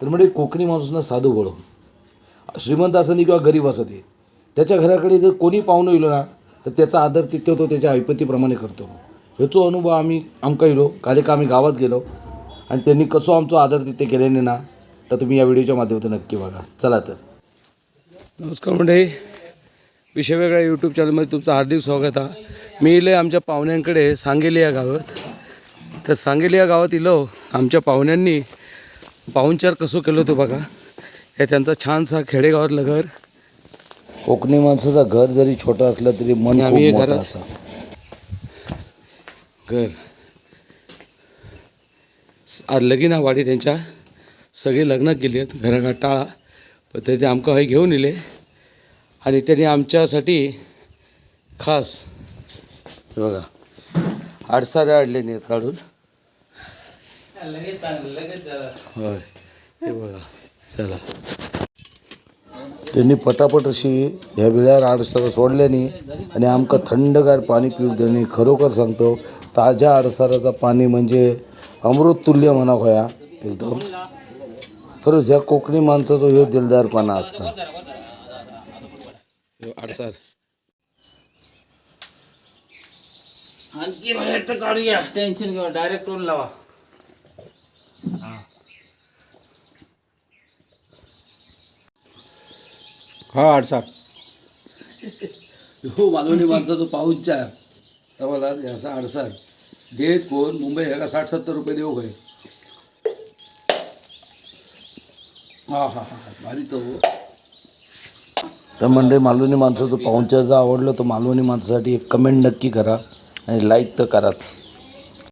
तर म्हणजे कोकणी माणूसना साधू गोळ श्रीमंत असं नाही किंवा गरीब असं ते त्याच्या घराकडे जर कोणी पाहुणं येलो ना तर त्याचा आदर तिथे तो त्याच्या ऐपतीप्रमाणे करतो. ह्याचो अनुभव आम्ही आमका येलो. कालिका आम्ही गावात गेलो आणि त्यांनी कसो आमचो आदर तिथे केल्याने ना तर तुम्ही या व्हिडिओच्या माध्यमातून नक्की बघा. चला तर. नमस्कार मंडळी. विषय वेगळ्या यूट्यूब चॅनलमध्ये तुमचं हार्दिक स्वागत आहे. मी इले आमच्या पाहुण्यांकडे सांगेली या गावात. तर सांगेली या गावात इलो आमच्या पाहुण्यांनी पाहुणचार कसं केलं होतं बघा. हे त्यांचा छानसा खेडेगावातलं घर कोकणी माणसाचं घर जरी छोटं असलं तरी मन आम्ही घरात असा. घर. आज लगीन हा वाडी त्यांच्या. सगळी लग्न केली आहेत. घराघात टाळा पण ते ते आमकां हय घेऊन येले आणि त्यांनी आमच्यासाठी खास हे बघा. आडसारे आडले नाहीत काढून. होय. हे बघा चला. त्यांनी पटापट अशी ह्या वेळार आडसारा सोडल्यानी आणि आमका थंडगार पाणी पिऊ देणे खरोखर सांगतो ताज्या आडसाराचा पाणी म्हणजे अमृत तुल्य म्हणा होया एकदम. खरंच ह्या कोकणी माणसाचा ह्यो दिलदारपणा असता. आडसार आणखी बाहेर तर काढूया. टेन्शन घेऊ डायरेक्ट टोन लावा हा. आडसा. हो मालवणी माणसाचा पाऊनचार तुम्हाला असा आडसार देत कोण? मुंबई ह्याला साठ सत्तर रुपये देऊ होय हा हा हा भारी तो. तर म्हणजे मालवणी माणसाचं पाहुणचार जर आवडलं तर मालवणी माणसासाठी एक कमेंट नक्की करा. आणि लाईक तर कराच.